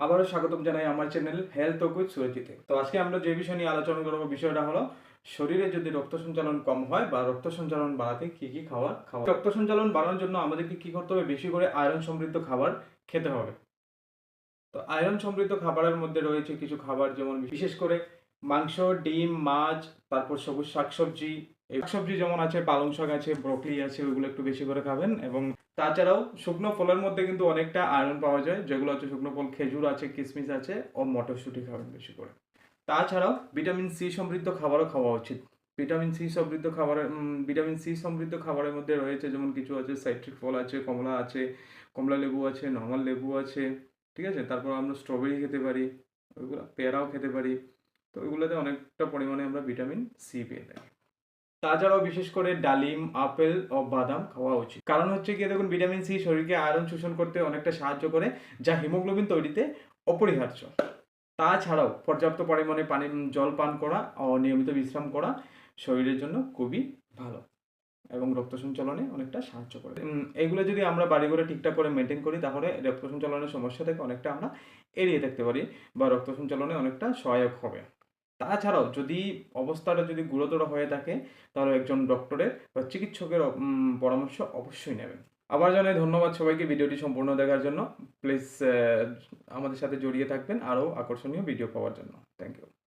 আবারও স্বাগতম জানাই আমার চ্যানেল হেলথ উইথ সুরজিতে তো আজকে আমরা যে বিষয় নিয়ে আলোচনা করব, বিষয়টা হলো শরীরে যদি রক্ত সঞ্চালন কম হয় বা রক্ত সঞ্চালন বাড়াতে কি কি খাবার খাওয়া রক্ত সঞ্চালন বাড়ানোর জন্য আমাদেরকে কি করতে হবে? বেশি করে আয়রন সমৃদ্ধ খাবার খেতে হবে। তো আয়রন সমৃদ্ধ খাবারের মধ্যে রয়েছে কিছু খাবার যেমন বিশেষ করে মাংস, ডিম, মাছ, তারপর সবুজ শাকসবজি। এই শাকসবজি যেমন আছে, পালং শাক আছে, ব্রকলি আছে, ওইগুলো একটু বেশি করে খাবেন এবং তাছাড়াও শুকনো ফলের মধ্যে কিন্তু অনেকটা আয়রন পাওয়া যায়, যেগুলো হচ্ছে শুকনো ফল, খেজুর আছে কিশমিশ আছে ও মটরশুঁটি খাবেন বেশি করে। তাছাড়াও ভিটামিন সি সমৃদ্ধ খাবারও খাওয়া উচিত। ভিটামিন সি সমৃদ্ধ খাবারের ভিটামিন সি সমৃদ্ধ খাবারের মধ্যে রয়েছে যেমন কিছু আছে সাইট্রিক ফল আছে, কমলা আছে, কমলা লেবু আছে নর্মাল লেবু আছে, ঠিক আছে? তারপর আমরা স্ট্রবেরি খেতে পারি, ওইগুলো, পেয়ারাও খেতে পারি। তো ওইগুলোতে অনেকটা পরিমাণে আমরা ভিটামিন সি পেয়ে থাকি। তাছাড়াও বিশেষ করে ডালিম, আপেল ও বাদাম খাওয়া উচিত। কারণ হচ্ছে কি দেখুন, ভিটামিন সি শরীরকে আয়রন শোষণ করতে অনেকটা সাহায্য করে, যা হিমোগ্লোবিন তৈরিতে অপরিহার্য। তাছাড়াও পর্যাপ্ত পরিমাণে পানি জল পান করা ও নিয়মিত বিশ্রাম করা শরীরের জন্য খুবই ভালো এবং রক্ত সঞ্চালনে অনেকটা সাহায্য করে। এগুলো যদি আমরা বাড়ি করে ঠিকঠাক করে মেনটেন করি, তাহলে রক্ত সঞ্চালনের সমস্যা থেকে অনেকটা আমরা এড়িয়ে থাকতে পারি বা রক্ত সঞ্চালনে অনেকটা সহায়ক হবে। তাছাড়াও যদি অবস্থাটা যদি গুরুতর হয়ে থাকে, তাহলে একজন ডক্টরের বা চিকিৎসকের পরামর্শ অবশ্যই নেবেন। আবার জানাই ধন্যবাদ সবাইকে ভিডিওটি সম্পূর্ণ দেখার জন্য। প্লিজ আমাদের সাথে জড়িয়ে থাকবেন আরও আকর্ষণীয় ভিডিও পাওয়ার জন্য। Thank you